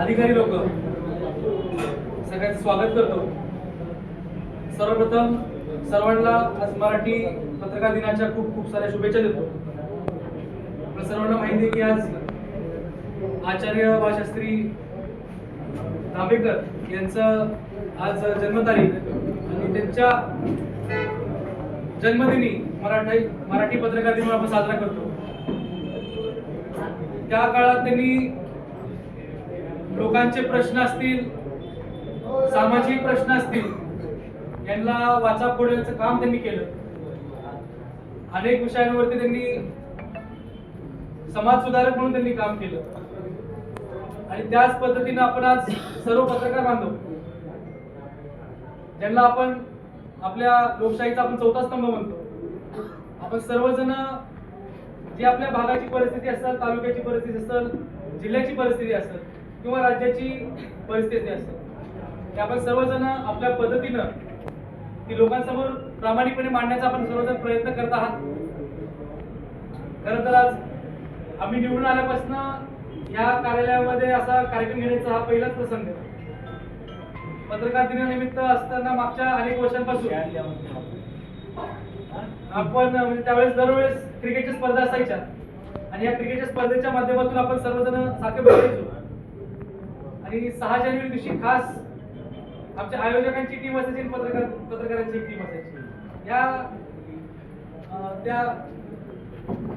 अधिकारी लोक. सगळ्यांचं स्वागत करतो. सर्वप्रथम सर्वांना आज मराठी पत्रकार दिनाच्या खूप खूप साऱ्या शुभेच्छा देतो. आपल्या सर्वांना माहिती आहे की आज आचार्य भाषाश्री दाभेकर यांचं आज जन्मतारीख आणि त्यांच्या जन्मदिनी मराठी मराठी पत्रकार दिन आपण साजरा करतो. त्या काळात त्यांनी लोकांचे प्रश्न असतील सामाजिक प्रश्न असतील यांना वाचा फोडण्याचं काम त्यांनी केलं. अनेक विषयांवरती त्यांनी समाज सुधारक म्हणून त्यांनी काम केलं. आणि त्याच पद्धतीनं आपण आज सर्व पत्रकार बांधव ज्यांना आपण आपल्या लोकशाहीचा आपण चौथा स्तंभ म्हणतो आपण सर्वजण जी आपल्या भागाची परिस्थिती असेल तालुक्याची परिस्थिती असेल जिल्ह्याची परिस्थिती असेल किंवा राज्याची परिस्थिती असते. ते आपण सर्वजण आपल्या पद्धतीनं ती लोकांसमोर प्रामाणिकपणे मांडण्याचा आपण सर्वजण प्रयत्न करत आहात. खरं तर आज आम्ही निवडून आल्यापासून या कार्यालयामध्ये असा कार्यक्रम घेण्याचा हा पहिलाच प्रसंग आहे. पत्रकार दिनानिमित्त असताना मागच्या अनेक वर्षांपासून आपण म्हणजे त्यावेळेस दरवेळेस क्रिकेटच्या स्पर्धा असायच्या. आणि या क्रिकेटच्या स्पर्धेच्या माध्यमातून आपण सर्वजण सारखे बघायचो आणि सहा जानेवारी दिवशी खास आमच्या आयोजकांची टीम असायची पत्रकार पत्रकारांची टीम असायची. या त्या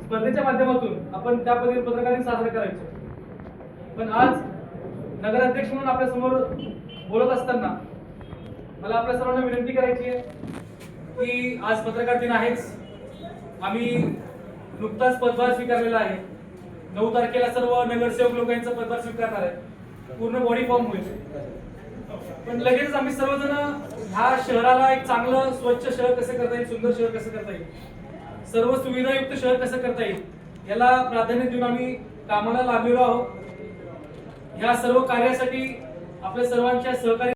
स्पर्धेच्या माध्यमातून आपण त्या पद्धतीने पत्रकारांनी साजरा करायचो. पण आज नगराध्यक्ष म्हणून आपल्यासमोर बोलत असताना मला आपल्या सर्वांना विनंती करायची आहे की आज पत्रकार दिन आहेच. आम्ही नुकताच पदभार स्वीकारलेला आहे. नऊ तारखेला सर्व नगरसेवक लोकांचा पदभार स्वीकारणार आहे. पूर्ण बॉडी फॉर्म होईल. पण लगेच आम्ही सर्वजण ह्या शहराला एक चांगलं स्वच्छ शहर कसं करता येईल सुंदर शहर कसं करता येईल सर्व सुविधायुक्त शहर कसं करता येईल याला प्राधान्य देऊन आम्ही कामाला लागलेलो आहोत. ह्या सर्व कार्यासाठी आपल्या सर्वांच्या सहकार्य